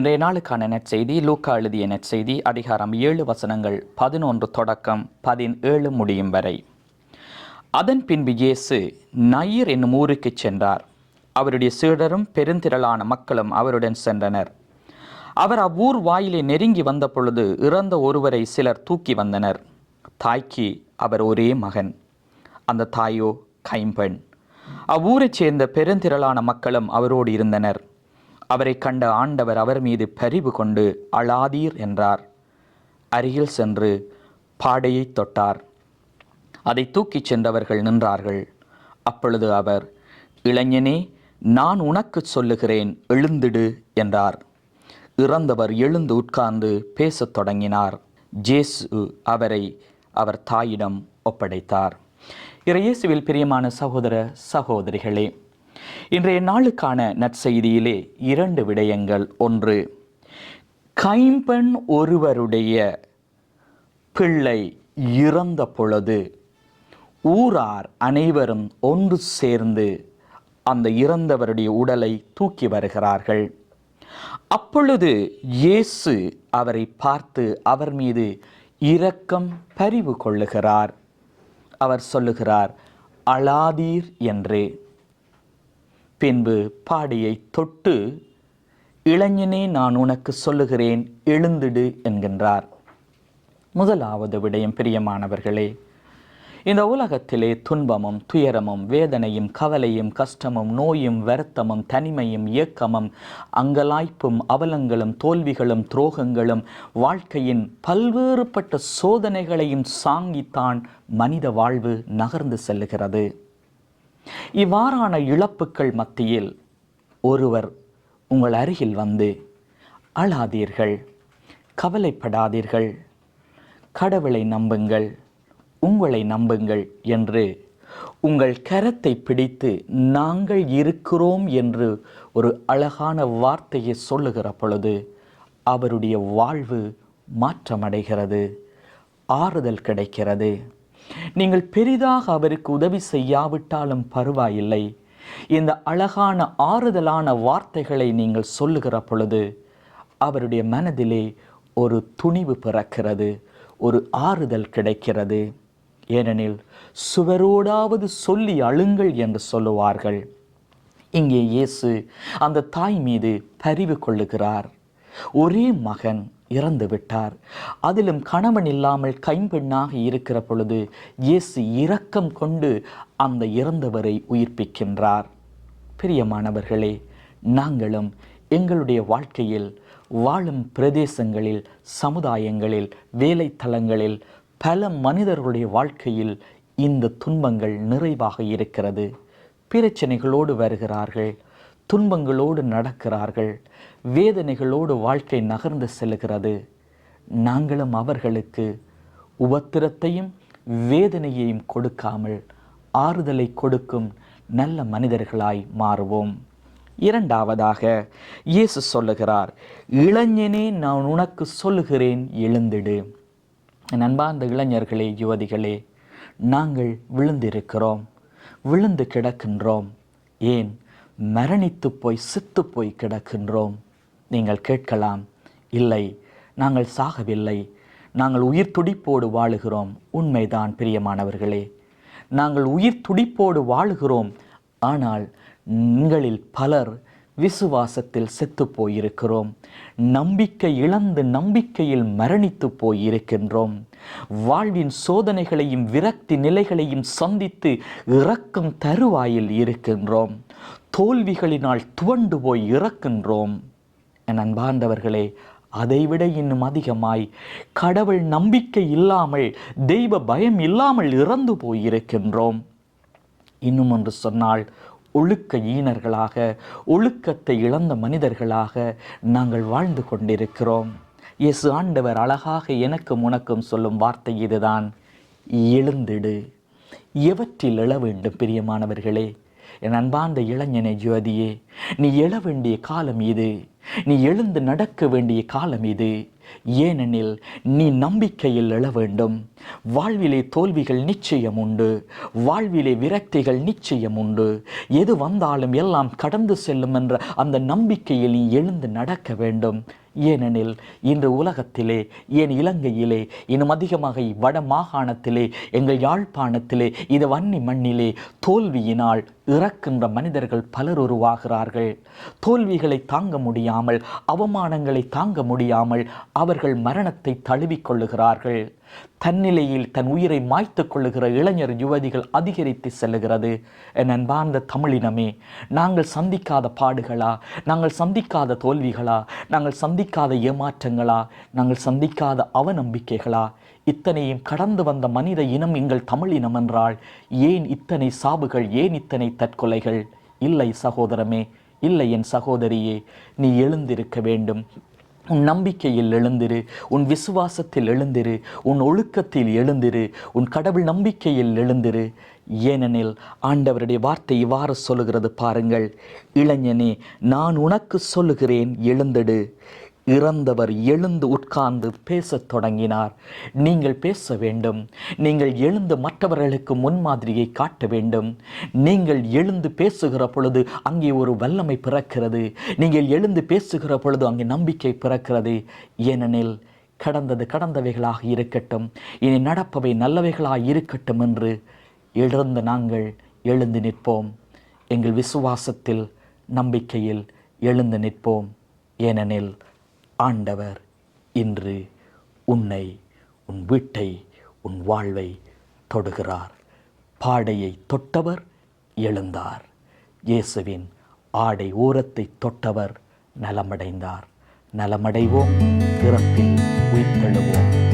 இன்றைய நாளுக்கான நற்செய்தி லூக்கா எழுதிய நற்செய்தி அதிகாரம் ஏழு வசனங்கள் பதினொன்று தொடக்கம் பதினேழு முடியும் வரை. அதன் பின்பு இயேசு நயிர் என்னும் ஊருக்குச் சென்றார். அவருடைய சீடரும் பெருந்திரளான மக்களும் அவருடன் சென்றனர். அவர் அவ்வூர் வாயிலே நெருங்கி வந்த பொழுது இறந்த ஒருவரை சிலர் தூக்கி வந்தனர். தாய்க்கு அவர் ஒரே மகன். அந்த தாயோ கைம்பெண். அவ்வூரைச் சேர்ந்த பெருந்திரளான மக்களும் அவரோடு இருந்தனர். அவரை கண்ட ஆண்டவர் அவர் மீது பரிவு கொண்டு அழாதீர் என்றார். அருகில் சென்று பாடையை தொட்டார். அதை தூக்கிச் சென்றவர்கள் நின்றார்கள். அப்பொழுது அவர் இளைஞனே நான் உனக்குச் சொல்லுகிறேன் எழுந்திடு என்றார். இறந்தவர் எழுந்து உட்கார்ந்து பேசத் தொடங்கினார். ஜேசு அவரை அவர் தாயிடம் ஒப்படைத்தார். இறையேசுவில் பிரியமான சகோதர சகோதரிகளே இன்றைய நாளுக்கான நற்செய்தியிலே இரண்டு விடயங்கள். ஒன்று கைம்பெண் ஒருவருடைய பிள்ளை இறந்த பொழுது ஊரார் அனைவரும் ஒன்று சேர்ந்து அந்த இறந்தவருடைய உடலை தூக்கி வருகிறார்கள். அப்பொழுது இயேசு அவரை பார்த்து அவர் மீது இரக்கம் பரிவு கொள்ளுகிறார். அவர் சொல்லுகிறார் அழாதீர் என்று. பின்பு பாடியை தொட்டு இளைஞனே நான் உனக்கு சொல்லுகிறேன் எழுந்திடு என்கின்றார். முதலாவது விடயம் பிரியமானவர்களே இந்த உலகத்திலே துன்பமும் துயரமும் வேதனையும் கவலையும் கஷ்டமும் நோயும் வருத்தமும் தனிமையும் இயக்கமும் அங்கலாய்ப்பும் அவலங்களும் தோல்விகளும் துரோகங்களும் வாழ்க்கையின் பல்வேறுபட்ட சோதனைகளையும் சாங்கித்தான் மனித வாழ்வு நகர்ந்து செல்லுகிறது. இவ்வாறான இழப்புக்கள் மத்தியில் ஒருவர் உங்கள் அருகில் வந்து அழாதீர்கள் கவலைப்படாதீர்கள் கடவுளை நம்புங்கள் உங்களை நம்புங்கள் என்று உங்கள் கரத்தை பிடித்து நாங்கள் இருக்கிறோம் என்று ஒரு அழகான வார்த்தையை சொல்லுகிற பொழுது அவருடைய வாழ்வு மாற்றமடைகிறது ஆறுதல் கிடைக்கிறது. நீங்கள் பெரிதாக அவருக்கு உதவி செய்யாவிட்டாலும் பரவாயில்லை. இந்த அழகான ஆறுதலான வார்த்தைகளை நீங்கள் சொல்லுகிற பொழுது அவருடைய மனதிலே ஒரு துணிவு பிறக்கிறது ஒரு ஆறுதல் கிடைக்கிறது. ஏனெனில் சுவரோடாவது சொல்லி அழுங்கள் என்று சொல்லுவார்கள். இங்கே இயேசு அந்த தாய் மீது பரிவு கொள்ளுகிறார். ஒரே மகன் இறந்து விட்டார். அதிலும் கணவன் இல்லாமல் கைம்பெண்ணாக இருக்கிற பொழுது இயேசு இரக்கம் கொண்டு அந்த இறந்தவரை உயிர்ப்பிக்கின்றார். பிரியமானவர்களே நாங்களும் எங்களுடைய வாழ்க்கையில் வாழும் பிரதேசங்களில் சமுதாயங்களில் வேலைத்தலங்களில் பல மனிதர்களுடைய வாழ்க்கையில் இந்த துன்பங்கள் நிறைவாக இருக்கிறது. பிரச்சனைகளோடு வருகிறார்கள். துன்பங்களோடு நடக்கிறார்கள். வேதனைகளோடு வாழ்க்கை நகர்ந்து செல்கிறது. நாங்களும் அவர்களுக்கு உபத்திரத்தையும் வேதனையையும் கொடுக்காமல் ஆறுதலை கொடுக்கும் நல்ல மனிதர்களாய் மாறுவோம். இரண்டாவதாக இயேசு சொல்லுகிறார் இளைஞனே நான் உனக்கு சொல்லுகிறேன் எழுந்திடு. நண்பார்ந்த இளைஞர்களே யுவதிகளே நாங்கள் விழுந்திருக்கிறோம் விழுந்து கிடக்கின்றோம். ஏன்? மரணித்து போய் சித்து போய் கிடக்கின்றோம். நீங்கள் கேட்கலாம் இல்லை நாங்கள் சாகவில்லை. நாங்கள் உயிர் துடிப்போடு வாழுகிறோம். உண்மைதான் பிரியமானவர்களே. நாங்கள் உயிர் துடிப்போடு வாழுகிறோம். ஆனால் உங்களில் பலர் விசுவாசத்தில் செத்து போயிருக்கிறோம். நம்பிக்கை இழந்து நம்பிக்கையில் மரணித்து போயிருக்கின்றோம். வாழ்வின் சோதனைகளையும் விரக்தி நிலைகளையும் சந்தித்து இறக்கும் தருவாயில் இருக்கின்றோம். தோல்விகளினால் துவண்டு போய் இறக்கின்றோம். என் அன்பார்ந்தவர்களே அதைவிட இன்னும் அதிகமாய் கடவுள் நம்பிக்கை இல்லாமல் தெய்வ பயம் இல்லாமல் இறந்து போயிருக்கின்றோம். இன்னும் ஒன்று சொன்னால் ஒழுக்க ஈனர்களாக ஒழுக்கத்தை இழந்த மனிதர்களாக நாங்கள் வாழ்ந்து கொண்டிருக்கிறோம். இயேசு ஆண்டவர் அழகாக எனக்கும் உனக்கும் சொல்லும் வார்த்தை இதுதான். எழுந்திடு. எவற்றில் எழ வேண்டும் பிரியமானவர்களே? என் அன்பார்ந்த இளைஞனை ஜோதியே நீ எழ வேண்டிய காலம் இது. நீ எழுந்து நடக்க வேண்டிய காலம் இது. ஏனெனில் நீ நம்பிக்கையில் எழ வேண்டும். வாழ்விலே தோல்விகள் நிச்சயம் உண்டு. வாழ்விலே விரக்திகள் நிச்சயம் உண்டு. எது வந்தாலும் எல்லாம் கடந்து செல்லும் என்ற அந்த நம்பிக்கையில் நீ எழுந்து நடக்க வேண்டும். ஏனெனில் இன்று உலகத்திலே ஏன் இலங்கையிலே இன்னும் அதிகமாக வட மாகாணத்திலே எங்கள் யாழ்ப்பாணத்திலே இது வன்னி மண்ணிலே தோல்வியினால் இறக்கின்ற மனிதர்கள் பலர் உருவாகிறார்கள். தோல்விகளை தாங்க முடியாமல் அவமானங்களை தாங்க முடியாமல் அவர்கள் மரணத்தை தழுவிக்கொள்ளுகிறார்கள் தன்னிலையில் தன் உயிரை மாய்த்து கொள்ளுகிற இளைஞர் யுவதிகள் அதிகரித்து செல்லுகிறது. என் அன்பார்ந்த தமிழினமே நாங்கள் சந்திக்காத பாடுகளா? நாங்கள் சந்திக்காத தோல்விகளா? நாங்கள் சந்திக்காத ஏமாற்றங்களா? நாங்கள் சந்திக்காத அவநம்பிக்கைகளா? இத்தனையும் கடந்து வந்த மனித இனம் எங்கள் தமிழ் இனம் என்றால் ஏன் இத்தனை சாவுகள்? ஏன் இத்தனை தற்கொலைகள்? இல்லை சகோதரமே இல்லை என் சகோதரியே நீ எழுந்திருக்க வேண்டும். உன் நம்பிக்கையில் எழுந்திரு உன் விசுவாசத்தில் எழுந்திரு உன் ஒழுக்கத்தில் எழுந்திரு உன் கடவுள் நம்பிக்கையில் எழுந்திரு. ஏனெனில் ஆண்டவருடைய வார்த்தை இவ்வாறு சொல்லுகிறது பாருங்கள். இளைஞனே நான் உனக்கு சொல்லுகிறேன் எழுந்தெடு. இறந்தவர் எழுந்து உட்கார்ந்து பேசத் தொடங்கினார். நீங்கள் பேச வேண்டும். நீங்கள் எழுந்து மற்றவர்களுக்கு முன்மாதிரியை காட்ட வேண்டும். நீங்கள் எழுந்து பேசுகிற பொழுது அங்கே ஒரு வல்லமை பிறக்கிறது. நீங்கள் எழுந்து பேசுகிற பொழுது அங்கே நம்பிக்கை பிறக்கிறது. ஏனெனில் கடந்தது கடந்தவைகளாக இருக்கட்டும். இனி நடப்பவை நல்லவைகளாக இருக்கட்டும் என்று எழுந்த நாங்கள் எழுந்து நிற்போம். எங்கள் விசுவாசத்தில் நம்பிக்கையில் எழுந்து நிற்போம். ஏனெனில் ஆண்டவர் இன்று உன்னை உன் வீட்டை உன் வாழ்வை தொடுகிறார். பாடையை தொட்டவர் எழுந்தார். இயேசுவின் ஆடை ஓரத்தை தொட்டவர் நலமடைந்தார். நலமடைவோம் பிறப்பில் உயிர்த்தெழுவோம்.